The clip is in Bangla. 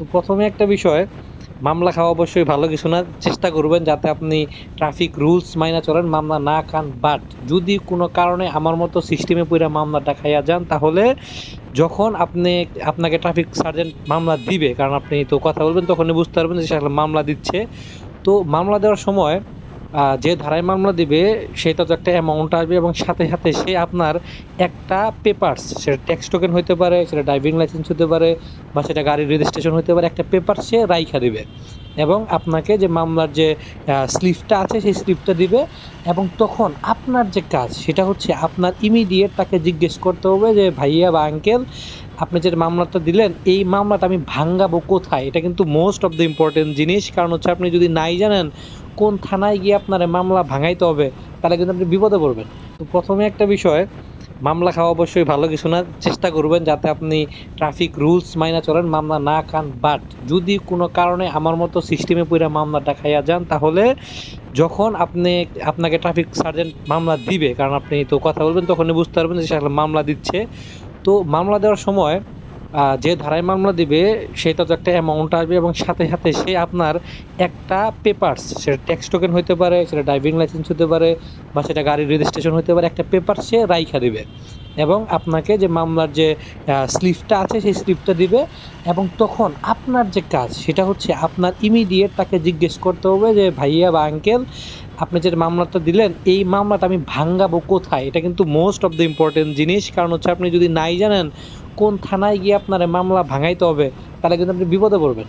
তো প্রথমে একটা বিষয়, মামলা খাওয়া অবশ্যই ভালো কিছু না। চেষ্টা করবেন যাতে আপনি ট্রাফিক রুলস মাইনা চলেন, মামলা না খান। বাট যদি কোনো কারণে আমার মতো সিস্টেমে পুরা মামলাটা খাইয়া যান, তাহলে যখন আপনি আপনাকে ট্রাফিক সার্জেন্ট মামলা দিবে, কারণ আপনি তো কথা বলবেন, তখনই বুঝতে পারবেন যে সে মামলা দিচ্ছে। তো মামলা দেওয়ার সময় যে ধারায় মামলা দিবে সেটা তো একটা অ্যামাউন্ট আসবে এবং সাথে সাথে সে আপনার একটা পেপারস সেটা ট্যাক্স টোকেন হতে পারে, সেটা ড্রাইভিং লাইসেন্স হতে পারে বা সেটা গাড়ির রেজিস্ট্রেশন হতে পারে, একটা পেপার সে রাইখা দিবে। এবং আপনাকে যে মামলার যে স্লিপটা আছে, সেই স্লিপটা দিবে এবং তখন আপনার যে কাজ, সেটা হচ্ছে আপনার ইমিডিয়েট তাকে জিজ্ঞেস করতে হবে যে, ভাইয়া বা আঙ্কেল আপনি যে মামলাটা দিলেন, এই মামলাটা আমি ভাঙ্গাবো কোথায়? এটা কিন্তু মোস্ট অফ দ্য ইম্পর্টেন্ট জিনিস। কারণ হচ্ছে আপনি যদি নাই জানেন কোন থানায় গিয়ে আপনার মামলা ভাঙাইতে হবে, তাহলে কিন্তু আপনি বিপদে পড়বেন। তো প্রথমে একটা বিষয়, মামলা খাওয়া অবশ্যই ভালো কিছু না, চেষ্টা করবেন যাতে আপনি ট্রাফিক রুলস মাইনা চলেন, মামলা না খান। বাট যদি কোনো কারণে আমার মতো সিস্টেমে পুরা মামলাটা খাইয়া যান, তাহলে যখন আপনি আপনাকে ট্রাফিক সার্জেন্ট মামলা দিবে, কারণ আপনি তো কথা বলবেন, তখনই বুঝতে পারবেন যে সে মামলা দিচ্ছে। তো মামলা দেওয়ার সময় যে ধারায় মামলা দিবে, সেটা তো একটা অ্যামাউন্ট আসবে এবং সাথে সাথে সে আপনার একটা পেপারস সেটা ট্যাক্স টোকেন হতে পারে, সেটা ড্রাইভিং লাইসেন্স হতে পারে বা সেটা গাড়ির রেজিস্ট্রেশন হতে পারে, একটা পেপার সে রাইখা দিবে এবং আপনাকে যে মামলার যে স্লিপটা আছে, সেই স্লিপটা দিবে এবং তখন আপনার যে কাজ, সেটা হচ্ছে আপনার ইমিডিয়েট তাকে জিজ্ঞেস করতে হবে যে, ভাইয়া বা আঙ্কেল আপনি যে মামলাটা দিলেন, এই মামলাটা আমি ভাঙ্গাবো কোথায়? এটা কিন্তু মোস্ট অফ দ্য ইম্পর্টেন্ট জিনিস, কারণ হচ্ছে আপনি যদি নাই জানেন কোন থানায় গিয়ে আপনার মামলা ভাঙাইতে হবে তাহলে কিন্তু আপনি বিপদে পড়বেন।